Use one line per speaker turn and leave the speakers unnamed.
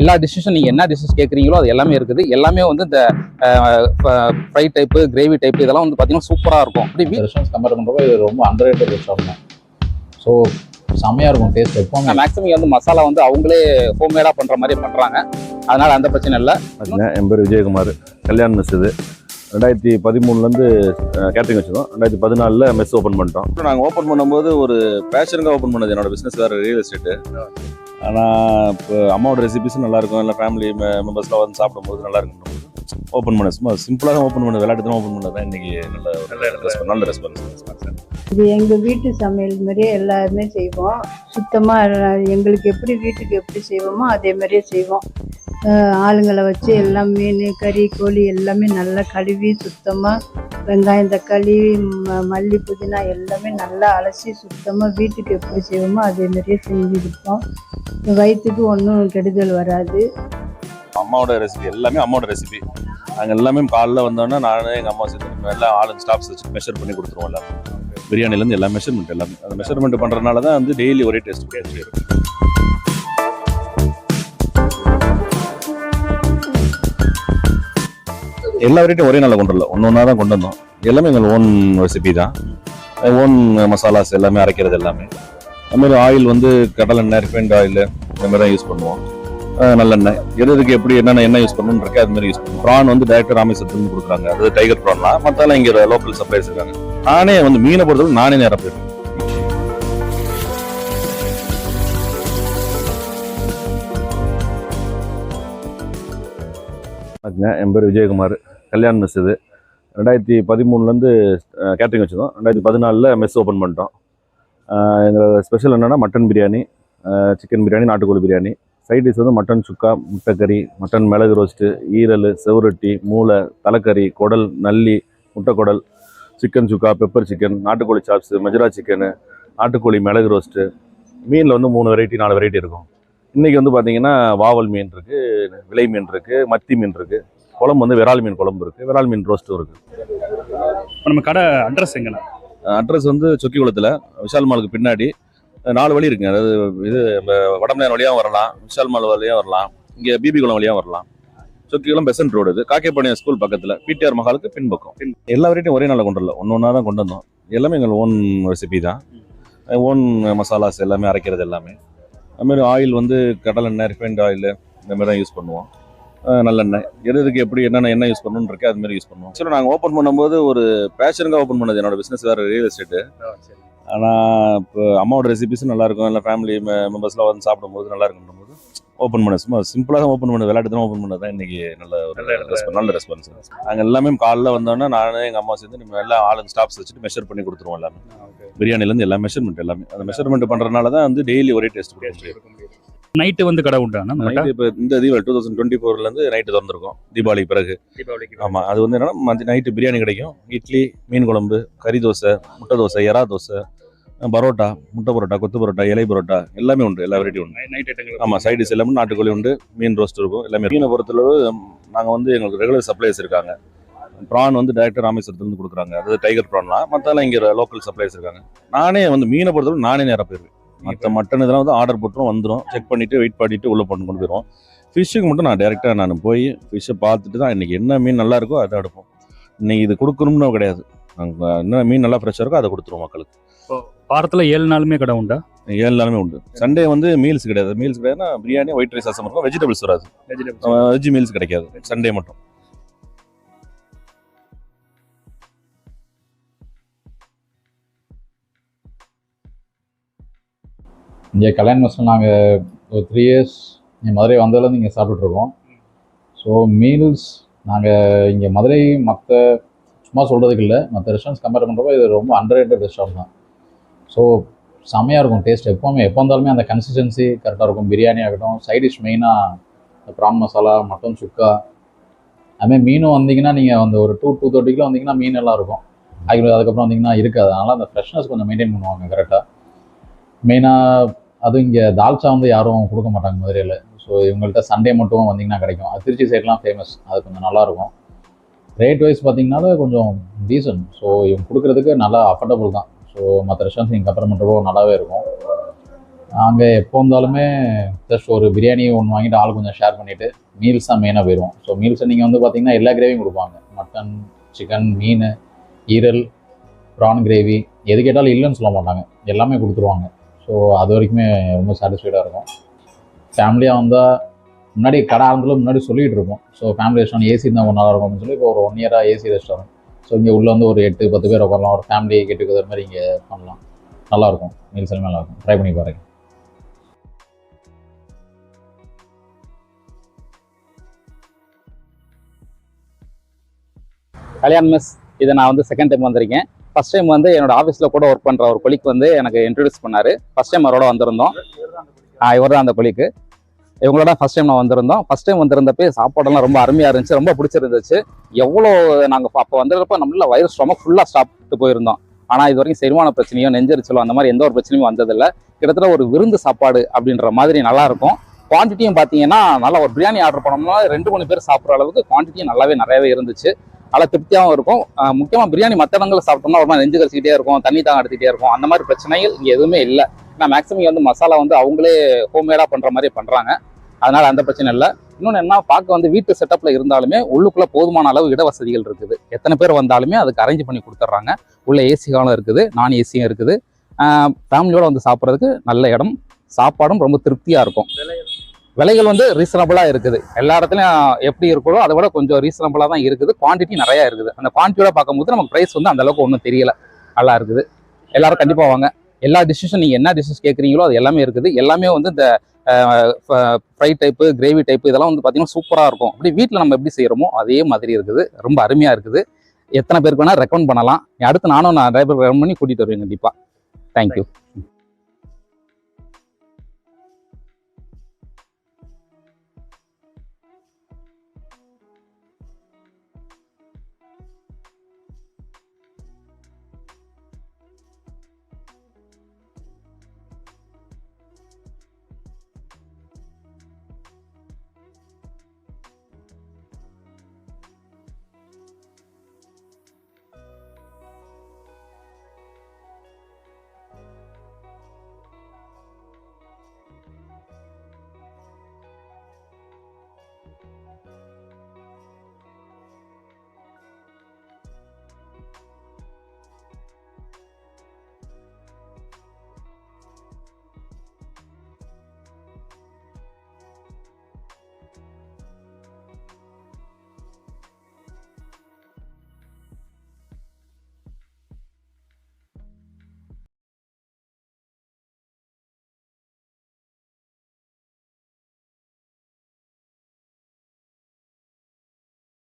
எல்லா டிஷ்ஷும் நீங்கள் என்ன டிஷ்ஷஸ் கேட்குறீங்களோ அது எல்லாமே இருக்குது. எல்லாமே வந்து இந்த ஃப்ரை டைப்பு கிரேவி டைப் இதெல்லாம் வந்து பார்த்தீங்கன்னா சூப்பராக இருக்கும். அப்படி
ரெஸ்டாரண்ட்ஸ் கம்பேர் பண்ணுறப்போ இது ரொம்ப அண்டர் ரேட்டட் ரெஸ்டாரண்ட் ஸோ செம்மையாக இருக்கும் டேஸ்ட் எப்போவுமே
மேக்ஸிமம் வந்து மசாலா வந்து அவங்களே ஹோம்மேடாக பண்ணுற மாதிரி பண்ணுறாங்க அதனால அந்த பிரச்சனை இல்லை.
என் பேர் விஜயகுமார். கல்யாண் மெஸ் இது. ரெண்டாயிரத்தி பதிமூணுலேருந்து கேட்டரிங் வச்சுருந்தோம். ரெண்டாயிரத்தி பதினாலில் மெஸ் ஓப்பன் பண்ணிட்டோம். நாங்கள் ஓப்பன் பண்ணும்போது ஒரு பேஷனுக்காக ஓப்பன் பண்ணது என்னோட பிஸ்னஸ் வேறு ரியல் எஸ்டேட்டு ஆனால் இப்போ அம்மாவோட ரெசிபிஸும் நல்லாயிருக்கும். இல்லை ஃபேமிலி மெம்பர்ஸ்லாம் வந்து சாப்பிடும்போது நல்லா இருக்கும் ஓப்பன் பண்ண. சும்மா சிம்பிளாக தான் ஓப்பன் பண்ணது விளையாட்டு தான் ஓப்பன் பண்ணது தான் இன்றைக்கி நல்ல நல்ல ரெஸ்பான்ஸ் நல்ல ரெஸ்பான்ஸ்
இது எங்கள் வீட்டு சமையல் மாதிரியே எல்லாருமே செய்வோம். சுத்தமாக எங்களுக்கு எப்படி வீட்டுக்கு எப்படி செய்வோமோ அதே மாதிரியே செய்வோம். ஆளுங்களை வச்சு எல்லாம் மீன் கறி கோழி எல்லாமே நல்லா கழுவி சுத்தமாக வெங்காயம் தக்காளி ம- மல்லி புதினா எல்லாமே நல்லா அலசி சுத்தமாக வீட்டுக்கு எப்படி செய்வோமோ அதே மாதிரியே செஞ்சு கொடுப்போம். வயிற்றுக்கு ஒன்றும் கெடுதல் வராது.
அம்மாவோட ரெசிபி எல்லாமே அம்மாவோட ரெசிபி நாங்கள் எல்லாமே காலைல வந்தோன்னா நானே எங்கள் அம்மா சேர்த்து எல்லாம் ஆளு ஸ்டாஃப்ஸ் வச்சு மெஷர் பண்ணி கொடுத்துருவோம் எல்லாம் பிரியாணிலேருந்து எல்லா மெஷர்மெண்ட் எல்லாமே. அந்த மெஷர்மெண்ட் பண்ணுறதுனால தான் வந்து டெய்லி ஒரே டேஸ்ட் பிரியாணி எல்லா வெரைட்டியும் ஒரே நாளில் கொண்டு வரல. ஒன்று ஒன்றா தான் கொண்டு வந்தோம். எல்லாமே எங்கள் ஓன் ரெசிபி தான். ஓன் மசாலாஸ் எல்லாமே அரைக்கிறது எல்லாமே. அதுமாதிரி ஆயில் வந்து கடலெண்ணெய் ரிஃபைண்ட் ஆயில் இந்த மாதிரி தான் யூஸ் பண்ணுவோம் நல்லெண்ணெய். எது எதுக்கு எப்படி என்னென்ன எண்ணெய் யூஸ் பண்ணணும் இருக்கு அது மாதிரி யூஸ் பண்ணுவோம். ப்ரான் வந்து டேரக்டர் ராமேஸ்வரத்துலேருந்து கொடுக்குறாங்க. அது டைகர் ப்ரான்லாம் மற்றெல்லாம் இங்கே லோக்கல் சப்ளைஸ் இருக்காங்க. நானே வந்து மீனை பொறுத்தவரை நானே நேரம் போயிருக்கேன் அதுங்க என் பேர் விஜயகுமார். கல்யாண் மெஸ் இது ரெண்டாயிரத்தி பதிமூணுலேருந்து கேட்ரிங் வச்சுருந்தோம். ரெண்டாயிரத்தி பதினாலில் மெஸ் ஓப்பன் பண்ணிட்டோம். எங்களோட ஸ்பெஷல் என்னென்னா மட்டன் பிரியாணி சிக்கன் பிரியாணி நாட்டுக்கோழி பிரியாணி சைட் டிஷ் வந்து மட்டன் சுக்கா முட்டைக்கறி மட்டன் மிளகு ரோஸ்ட்டு ஈரல் செவரொட்டி மூளை தலைக்கறி குடல் நல்லி முட்டைக்குடல் சிக்கன் சுக்கா பெப்பர் சிக்கன் நாட்டுக்கோழி சாப்ஸு மஜுரா சிக்கனு நாட்டுக்கோழி மிளகு ரோஸ்ட்டு மீனில் வந்து மூணு வெரைட்டி நாலு வெரைட்டி இருக்கும். இன்றைக்கி வந்து பார்த்தீங்கன்னா வாவல் மீன் இருக்குது விலை மீன் இருக்குது மத்தி மீன் இருக்குது குழம்பு வந்து விரால் மீன் குழம்பு இருக்குது விரால் மீன் ரோஸ்ட்டும் இருக்குது
நம்ம கடை அட்ரஸ் எங்கண்ணா?
அட்ரஸ் வந்து சொக்கிகுளத்தில் விஷால் மாலுக்கு பின்னாடி. நாலு வழி இருக்குங்க அதாவது இது நம்ம வடமலையான் வழியாக வரலாம் விஷால் மால் வழியாக வரலாம் இங்கே பிபி குளம் வழியாக வரலாம். சொக்கிகுளம் பெசன்ட் ரோடு இது. காக்கேப்பாளையம் ஸ்கூல் பக்கத்தில் பிடிஆர் மஹாலுக்கு பின்பக்கம். எல்லா வெரைட்டியும் ஒரே நாளில் கொண்டு வரல ஒன்று ஒன்றா தான் கொண்டு வந்தோம். எல்லாமே எங்கள் ஓன் ரெசிபி தான். ஓன் மசாலாஸ் எல்லாமே அரைக்கிறது எல்லாமே. அதுமாதிரி ஆயில் வந்து கடலெண்ணெய் ரிஃபைண்ட் ஆயில் இந்த மாதிரி தான் யூஸ் பண்ணுவோம். நல்லெண்ணெய். எது எதுக்கு எப்படி என்னென்ன எண்ணெய் யூஸ் பண்ணணும்னு இருக்கு அது மாதிரி யூஸ் பண்ணுவோம். சரி நாங்கள் ஓப்பன் பண்ணும்போது ஒரு பேஷனுக்காக ஓப்பன் பண்ணது என்னோட பிஸ்னஸ் வேறு ரியல் எஸ்டேட்டு ஆனால் இப்போ அம்மாவோட ரெசிபிஸும் நல்லா இருக்கும். இல்லை ஃபேமிலி மெம்பர்ஸ்லாம் வந்து சாப்பிடும்போது நல்லா இருக்கும்போது ஓப்பன் பண்ண சும்மா சிம்பிளாக தான் ஓப்பன் பண்ணது. விளையாட்டு தான் ஓப்பன் பண்ணது. தான் இன்னைக்கு நல்ல ஒரு ரெஸ்பான்ஸ் நல்ல ரெஸ்பான்ஸ் நாங்கள் எல்லாமே காலைல வந்தோன்னா நானே எங்கள் அம்மா சேர்ந்து நம்ம எல்லாம் ஆளுங்க ஸ்டாஃப்ஸ் வச்சுட்டு மெஷர் பண்ணி கொடுத்துருவோம் எல்லாமே. பிரியாணிலேருந்து எல்லா மெஷர்மெண்ட் எல்லாமே. அந்த மெஷர்மெண்ட் பண்ணுறதுனால தான் வந்து டெய்லி ஒரே டேஸ்ட் பிரியாணி
நைட்டு வந்து கடை?
நைட்டு இப்போ இந்த தீபாவளி டூ தௌசண்ட் டுவெண்ட்டி ஃபோர்லேருந்து நைட்டு திறந்துருக்கோம். தீபாவளிக்கு பிறகு.
தீபாவளிக்கு
ஆமாம் அது வந்து என்னன்னா நைட்டு பிரியாணி கிடைக்கும். இட்லி மீன் குழம்பு கறி தோசை முட்டை தோசை எறா தோசை பரோட்டா முட்டை பரோட்டா கொத்து பரோட்டா இலை பரோட்டா எல்லாமே உண்டு எல்லா வெரைட்டி உண்டு.
நைட் ஐட்டங்கள்.
ஆமாம் சைடிஸ் எல்லாமே நாட்டுக்கோழி உண்டு மீன் ரோஸ்ட் இருக்கும் எல்லாமே மீனை பொறுத்தளவு நாங்கள் வந்து எங்களுக்கு ரெகுலர் சப்ளைஸ் இருக்காங்க. ப்ரான் வந்து டேரக்டர் ராமேஸ்வரத்துலேருந்து கொடுக்குறாங்க. அதாவது டைகர் ப்ரான்லாம் மற்றெல்லாம் இங்கே லோக்கல் சப்ளைஸ் இருக்காங்க. நானே வந்து மீனை பொறுத்தளவு நானே நேராக போயிருவேன். மற்ற மட்டன் இதெல்லாம் வந்து ஆர்டர் போட்டுரும் வந்துடும் செக் பண்ணிவிட்டு வெயிட் பண்ணிட்டு உள்ளே பண்ணி கொண்டு போயிடுவோம் ஃபிஷ்ஷுக்கு மட்டும் நான் டேரெக்டாக நான் போய் ஃபிஷ்ஷை பார்த்துட்டு தான் இன்றைக்கி என்ன மீன் நல்லா இருக்கோ அதை எடுப்போம். இன்னைக்கு இது கொடுக்கணும்னு கிடையாது. என்ன மீன் நல்லா ஃப்ரெஷ்ஷாக இருக்கோ அதை கொடுத்துருவோம் மக்களுக்கு.
வாரத்துல ஏழு நாளுமே கடை உண்டா?
ஏழு நாளுமே உண்டு. சண்டே வந்து மீல்ஸ் கிடையாது. மீல்ஸ் கிடையாதுன்னா பிரியாணி ஒயிட் ரைஸ் ரசம் இருக்கும். வெஜிடபிள்ஸ் வராது. வெஜ் மீல்ஸ் கிடைக்காது. சண்டே மட்டும்.
இங்கே கல்யாண மெஸ்ஸில் நாங்கள் ஒரு த்ரீ இயர்ஸ் இங்கே மதுரை வந்ததுலேருந்து இங்கே சாப்பிட்டுட்ருக்கோம் ஸோ மீல்ஸ் நாங்கள் இங்கே மதுரை மற்ற சும்மா சொல்கிறதுக்கு இல்லை. மற்ற ரெஸ்டாரண்ட்ஸ் கம்பேர் பண்ணுறப்போ இது ரொம்ப அண்டர் ரேட்டட் ரெஸ்டாரண்ட் தான். ஸோ செம்மையாக இருக்கும் டேஸ்ட் எப்போவுமே. எப்போ வந்தாலுமே அந்த கன்சிஸ்டன்சி கரெக்டாக இருக்கும். பிரியாணி ஆகட்டும் சைட் டிஷ் மெயினாக ப்ரான் மசாலா மட்டன் சுக்கா அதுமாதிரி மீனும் வந்தீங்கன்னா நீங்கள் அந்த ஒரு டூ டூ தேர்ட்டிக்குள்ள வந்தீங்கன்னா மீன் எல்லாம் இருக்கும். அது அதுக்கப்புறம் வந்தீங்கன்னா இருக்காது. அதனால் அந்த ஃப்ரெஷ்னஸ் கொஞ்சம் மெயின்டைன் பண்ணுவாங்க கரெக்டாக மெயினாக அதுவும் இங்கே தால்ச்சா வந்து யாரும் கொடுக்க மாட்டாங்க மதுரையில். ஸோ இவங்கள்ட்ட சண்டே மட்டும் வந்தீங்கன்னா கிடைக்கும். அது திருச்சி சைட்லாம் ஃபேமஸ் அது கொஞ்சம் நல்லாயிருக்கும் ரேட் வைஸ் பார்த்தீங்கன்னா கொஞ்சம் டீசன்ட் ஸோ இவங்க கொடுக்குறதுக்கு நல்லா அஃபோர்டபுள் தான். ஸோ மற்ற ரெஸ்டாரண்ட்ஸ் நீங்கள் கம்பேர் பண்ணுறப்போ நல்லாவே இருக்கும். நாங்கள் எப்போ வந்தாலுமே ஜஸ்ட் ஒரு பிரியாணி ஒன்று வாங்கிட்டு ஆள் கொஞ்சம் ஷேர் பண்ணிவிட்டு மீல்ஸ் தான் மெயினாக போயிடுவோம். ஸோ மீல்ஸை நீங்கள் வந்து பார்த்தீங்கன்னா எல்லா கிரேவியும் கொடுப்பாங்க. மட்டன் சிக்கன் மீன் ஈரல் ப்ரான் கிரேவி எது கேட்டாலும் இல்லைன்னு சொல்ல மாட்டாங்க. எல்லாமே கொடுத்துருவாங்க. ஸோ அது வரைக்குமே ரொம்ப சாட்டிஸ்ஃபைடாக இருக்கும். ஃபேமிலியாக வந்தால் முன்னாடி கடை ஆரம்பத்தில் முன்னாடி சொல்லிகிட்டு இருக்கோம் ஸோ ஃபேமிலி ரெஸ்டாரண்ட் ஏசி இருந்தால் ஒரு நல்லா இருக்கும் அப்படின்னு சொல்லி இப்போ ஒரு ஒன் இயராக ஏசி ரெஸ்டாரண்ட் ஸோ இங்கே உள்ளே வந்து ஒரு எட்டு பத்து பேர் உட்காரலாம். ஒரு ஃபேமிலி கெட் டுகெதர் மாதிரி இங்கே பண்ணலாம். நல்லாயிருக்கும் மீல்ஸ் எல்லாமே நல்லாயிருக்கும் ட்ரை பண்ணி பாருங்கள்
கல்யாண் மிஸ் இதை நான் வந்து செகண்ட் டைம் வந்திருக்கேன். ஃபர்ஸ்ட் டைம் வந்து என்னோட ஆஃபீஸில் கூட ஒர்க் பண்ணுற ஒரு கொலிக் வந்து எனக்கு இன்ட்ரடியூஸ் பண்ணார். ஃபர்ஸ்ட் டைம் அவரோட வந்திருந்தோம். இவர் தான் அந்த கொலிக்கு இவங்களோட ஃபஸ்ட் டைம் நான் வந்திருந்தோம். ஃபஸ்ட் டைம் வந்திருந்தப்பே சாப்பாடெல்லாம் ரொம்ப அருமையாக இருந்துச்சு ரொம்ப பிடிச்சிருந்துச்சு. எவ்வளோ நாங்கள் அப்போ வந்திருப்ப நம்மள வயிறு ஸ்டொமக் ஃபுல்லாக சாப்பிட்டு போயிருந்தோம். ஆனால் இது வரைக்கும் செரிமான பிரச்சனையோ நெஞ்சரிச்சலோ அந்த மாதிரி எந்த ஒரு பிரச்சனையும் வந்ததில்லை. கிட்டத்தட்ட ஒரு விருந்து சாப்பாடு அப்படின்ற மாதிரி நல்லாயிருக்கும் குவான்டிட்டியும் பார்த்தீங்கன்னா நல்லா ஒரு பிரியாணி ஆர்டர் பண்ணோம்னா ரெண்டு மூணு பேர் சாப்பிட்ற அளவுக்கு குவான்டிட்டியும் நல்லாவே நிறையவே இருந்துச்சு. நல்லா திருப்தியாகவும் இருக்கும். முக்கியமாக பிரியாணி மற்ற இடங்களில் சாப்பிட்டோம்னா ஒரு மாதிரி நெஞ்சு கடிச்சிக்கிட்டே இருக்கும் தண்ணி தான் எடுத்துக்கிட்டே இருக்கும். அந்த மாதிரி பிரச்சனைகள் இங்கே எதுவுமே இல்லை. ஏன்னா மேக்ஸிமம் வந்து மசாலா வந்து அவங்களே ஹோம்மேடாக பண்ணுற மாதிரி பண்ணுறாங்க அதனால் அந்த பிரச்சனை இல்லை. இன்னொன்று என்ன பார்க்க வந்து வீட்டு செட்டப்பில் இருந்தாலுமே உள்ளுக்குள்ளே போதுமான அளவு இட வசதிகள் இருக்குது. எத்தனை பேர் வந்தாலுமே அதுக்கு அரேஞ்ச் பண்ணி கொடுத்துட்றாங்க. உள்ள ஏசி காலம் இருக்குது நான் ஏசியும் இருக்குது. ஃபேமிலியோடு வந்து சாப்பிட்றதுக்கு நல்ல இடம். சாப்பாடும் ரொம்ப திருப்தியாக இருக்கும். விலைகள் வந்து ரீசனபிளாக இருக்குது. எல்லா இடத்துலையும் எப்படி இருக்கோ அதை விட கொஞ்சம் ரீசனபிளாக தான் இருக்குது. குவான்டிட்டி நிறையா இருக்குது. அந்த குவான்டிட்டியோட பார்க்கும்போது நமக்கு ப்ரைஸ் வந்து அந்தளவுக்கு ஒன்றும் தெரியல. நல்லா இருக்குது. எல்லாரும் கண்டிப்பாக வாங்க. எல்லா டிஷ்ஷும் நீங்கள் என்ன டிஷ்ஷஸ் கேட்குறீங்களோ அது எல்லாமே இருக்குது. எல்லாமே வந்து இந்த ஃப்ரை டைப்பு கிரேவி டைப்பு இதெல்லாம் வந்து பார்த்திங்கன்னா சூப்பராக இருக்கும். அப்படி வீட்டில் நம்ம எப்படி செய்கிறோமோ அதே மாதிரி இருக்குது. ரொம்ப அருமையாக இருக்குது. எத்தனை பேருக்கு வேணால் ரெக்கமெண்ட் பண்ணலாம். அடுத்து நானும் நான் நிறைய பேர் ரெக்கமெண்ட் பண்ணி கூட்டிகிட்டு வருவேன் கண்டிப்பாக தேங்க்யூ